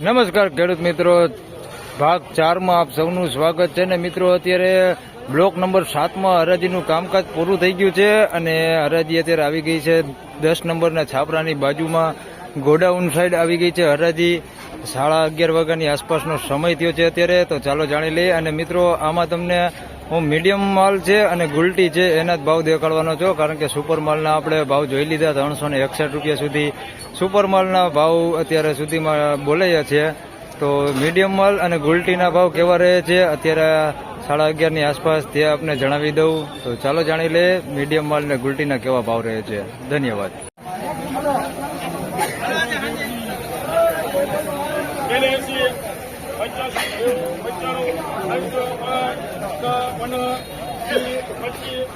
નમસ્કાર ખેડૂત મિત્રો. ભાગ ચારમાં આપ સૌનું સ્વાગત છે ને મિત્રો, અત્યારે બ્લોક નંબર સાતમાં હરાજીનું કામકાજ પૂરું થઈ ગયું છે અને હરાજી અત્યારે આવી ગઈ છે દસ નંબરના છાપરાની બાજુમાં. ગોડાઉન સાઈડ આવી ગઈ છે હરાજી. સાડા અગિયાર વાગ્યાની આસપાસનો સમય થયો છે અત્યારે, તો ચાલો જાણી લઈએ. અને મિત્રો, આમાં તમને હું મીડિયમ માલ છે અને ગુલટી છે, એના જ ભાવ દેખાડવાનો છું, કારણ કે સુપર માલના આપણે ભાવ જોઈ લીધા ત્રણસો ને એકસઠ રૂપિયા સુધી. સુપર માલના ભાવ અત્યારે સુધીમાં બોલાયા છે. તો મીડિયમ માલ અને ગુલટીના ભાવ કેવા રહે છે, અત્યારે સાડા અગિયારની આસપાસ તે આપને જણાવી દઉં. તો ચાલો જાણી લઈએ મીડિયમ માલ અને ગુલટીના કેવા ભાવ રહે છે. ધન્યવાદ. એસી પંચાણું સાઠ પાંચ પંદર પચીસ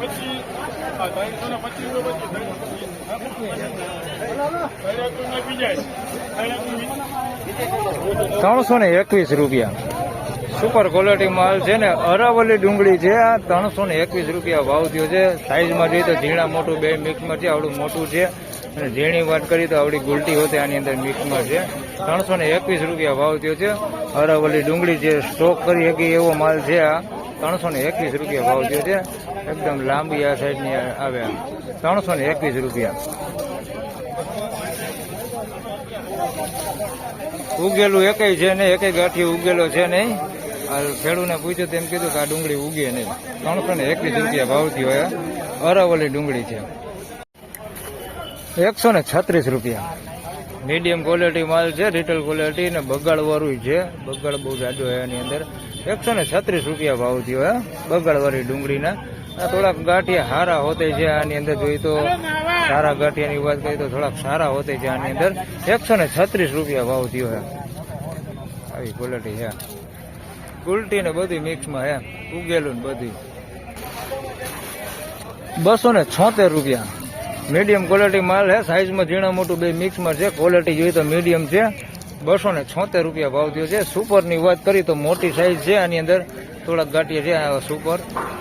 પચીસ ત્રણસો ને પચીસ ત્રણસો ને એકવીસ રૂપિયા. સુપર ક્વોલિટી માલ છે ને, અરાવલી ડુંગળી છે, આ ત્રણસો ને એકવીસ રૂપિયા ભાવ થયો છે. સાઈઝમાં જોઈએ તો ઝીણા મોટું, બે મિક્સમાં છે, આવડું મોટું છે. અને ઝીણી વાત કરીએ તો આવડી ગુલટી હોતી આની અંદર મિક્સમાં છે. ત્રણસો ને એકવીસ રૂપિયા ભાવ થયો છે. અરાવલી ડુંગળી છે સ્ટોક કરી શકી એવો માલ છે આ. ત્રણસો ને એકવીસ રૂપિયા ભાવ થયો છે. એકદમ લાંબી આ સાઈડની આવે ત્રણસો ને એકવીસ રૂપિયા. ઉગેલું એકેય છે ને એકે ગાંઠી ઉગેલો છે નહીં. ખેડૂને પૂછ્યું તેમ કીધું કે આ ડુંગળી ઉગે નહીં. ત્રણસો ને એકવીસ રૂપિયા ભાવથી હોય અરાવલી ડુંગળી છે. એકસો ને છત્રીસ રૂપિયા. મીડિયમ ક્વોલિટી માલ છે રિટેલ ક્વોલિટી ને બગાડવાળું છે. બગાડ બહુ જાજો હોય એની અંદર. એકસો ને છત્રીસ રૂપિયા ભાવ થયો, હે. બગાડવાળી ડુંગળીના. આ થોડાક ગાંઠિયા સારા હોતે છે આની અંદર. જોઈએ તો સારા ગાંઠિયાની વાત કરીએ તો થોડાક સારા હોતે છે આની અંદર. એકસો ને છત્રીસ રૂપિયા ભાવ થયો, હે. આવી ક્વોલિટી છે. ઉલટી ને બધી મિક્સમાં હે. ઉગેલું ને બધી. બસો ને છોતેર રૂપિયા. મીડિયમ ક્વોલિટી માલ હે સાઈઝમાં ઝીણા મોટું બે મિક્સમાં છે ક્વોલિટી જોઈએ તો મીડિયમ છે. બસો ને છોતેર રૂપિયા ભાવ થયો છે. સુપરની વાત કરી તો મોટી સાઈઝ છે, આની અંદર થોડાક ગાંઠિયા છે સુપર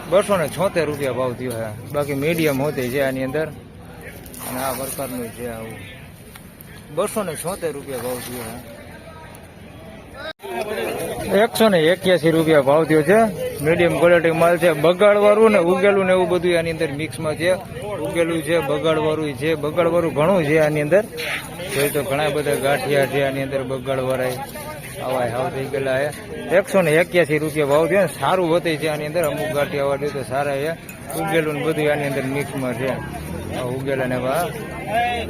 બસો ને છોતેર રૂપિયા ભાવ થયો છે. બાકી મીડિયમ હોતી છે આની અંદર. અને આ પ્રકારનું છે આવું. બસો ને છોતેર રૂપિયા ભાવ થયો છે. એકસો ને એક્યાસી રૂપિયા ભાવ થયો છે. મીડિયમ ક્વોલિટી માલ છે. બગાડવાળું ને ઉગેલું ને એવું બધું આની અંદર મિક્સમાં છે. ઉગેલું છે, બગાડવાળું છે, બગાડવાળું ઘણું છે આની અંદર. જોઈ તો ઘણા બધા ગાંઠિયા છે આની અંદર બગાડવાળા આવા હાવ થઈ ગયેલા છે એકસો ને એક્યાસી રૂપિયા ભાવ છે સારું હોતે છે આની અંદર. અમુક ગાંઠિયા વાળું તો સારા છે. ઉગેલું ને બધું આની અંદર મિક્સમાં છે. ઉગેલા ને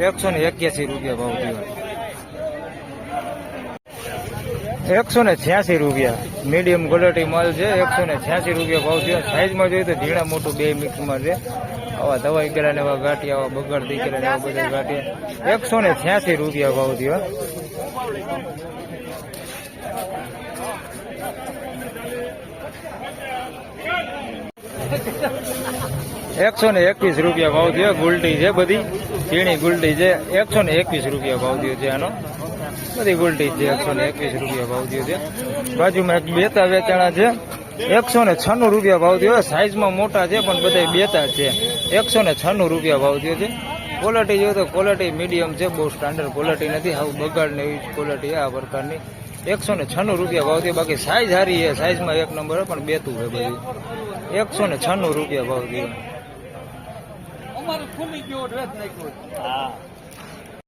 એકસો ને એક્યાસી રૂપિયા ભાવ થયો એકસો ને છ્યાસી રૂપિયા. મીડિયમ ક્વોલિટી માલ છે, એકસો ને છ્યાસી રૂપિયા ભાવ થયો સાઈઝમાં જોઈએ તો ઝીણા મોટું બે મિક્સમાં છે. આવા દવાઈ ગયેલા ને એવા ગાંઠિયા, આવા બગાડ ગયેલા ને એવા બધા ગાંઠિયા. એકસો ને છ્યાસી રૂપિયા ભાવ થયો એકસો ને એકવીસ રૂપિયા ભાવ થયો ગુલટી છે બધી. ઝીણી ગુલટી છે. એકસો ને એકવીસ રૂપિયા ભાવ થયો છે આનો. બધી ગુલટી છે એકસો ને એકવીસ રૂપિયા ભાવ થયો છે. બાજુમાં એક બેતા વેચાણા છે. એકસો ને છન્નું રૂપિયા ભાવ થયો. સાઈઝમાં મોટા છે પણ બધા બેતા છે. એકસો ને છન્નું રૂપિયા ભાવ થયો છે. ક્વોલિટી જોઈએ તો ક્વોલિટી મીડિયમ છે બહુ સ્ટાન્ડર્ડ ક્વોલિટી નથી. આવું બગાડ ને એવી ક્વોલિટી આ પ્રકારની. એકસો ને છન્નું રૂપિયા ભાવ થયો. બાકી સાઈઝ સારી છે. સાઈઝમાં એક નંબર પણ બેતું છે બધું. એકસો ને છન્નું રૂપિયા ભાવ થયો. અમારે ખુલી ગયો ડ્રેસ નાખ્યો